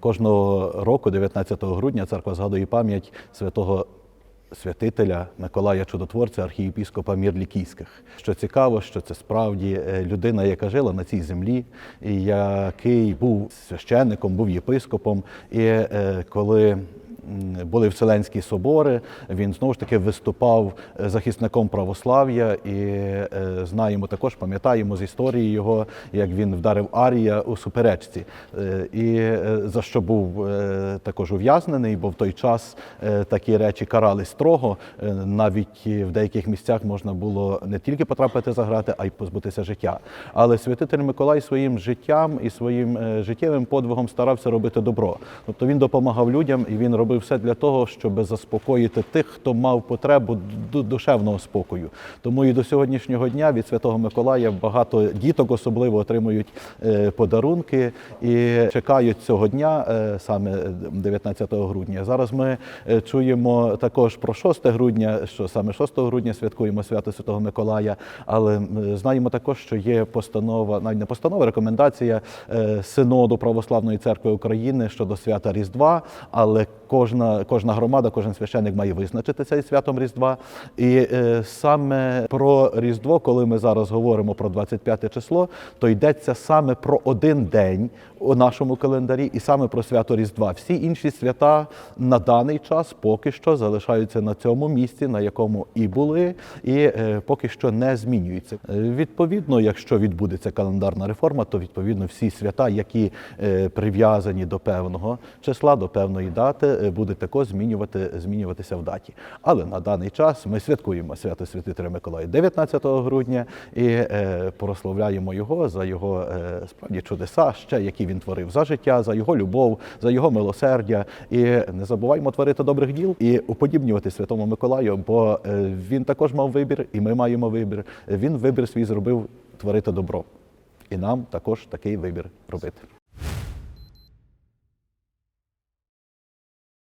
Кожного року, 19 грудня, церква згадує пам'ять святого святителя Миколая Чудотворця, архієпіскопа Мірлікійських. Що цікаво, що це справді е, людина, яка жила на цій землі, який був священником, був єпископом. І е, коли були Вселенські собори, він знову ж таки виступав е, захисником православ'я, і е, знаємо також, пам'ятаємо з історії його, як він вдарив Арія у суперечці, Е, і за що був також ув'язнений, бо в той час такі речі карали строго. Навіть в деяких місцях можна було не тільки потрапити за грати, а й позбутися життя. Але святитель Миколай своїм життям і своїм життєвим подвигом старався робити добро. Тобто він допомагав людям і він робив все для того, щоб заспокоїти тих, хто мав потребу ду- душевного спокою. Тому і до сьогоднішнього дня від Святого Миколая багато діток особливо отримують е, подарунки і чекають цього дня, е, саме 19 грудня. Зараз ми е, чуємо також про 6 грудня, що саме 6 грудня святкуємо свято Святого Миколая, але знаємо також, що є постанова, навіть не постанова, рекомендація Синоду Православної церкви України щодо свята Різдва, але кожна, кожна громада, кожен священник має визначити цей святом Різдва. І е, саме про Різдво, коли ми зараз говоримо про 25 число, то йдеться саме про один день у нашому календарі і саме про свято Різдва. Всі інші свята на даний час поки що залишаються на цьому місці, на якому і були, і е, поки що не змінюються. Е, Відповідно, якщо відбудеться календарна реформа, то відповідно всі свята, які прив'язані до певного числа, до певної дати, е, будуть також змінювати, змінюватися в даті. Але на даний час ми святкуємо свято Святителя Миколая 19 грудня і е, прославляємо його за його е, справді чудеса, ще які він творив за життя, за його любов, за його милосердя. І не забуваймо творити добрих діл і уподібнювати Святому Миколаю, бо він також мав вибір, і ми маємо вибір. Він вибір свій зробив творити добро. І нам також такий вибір робити.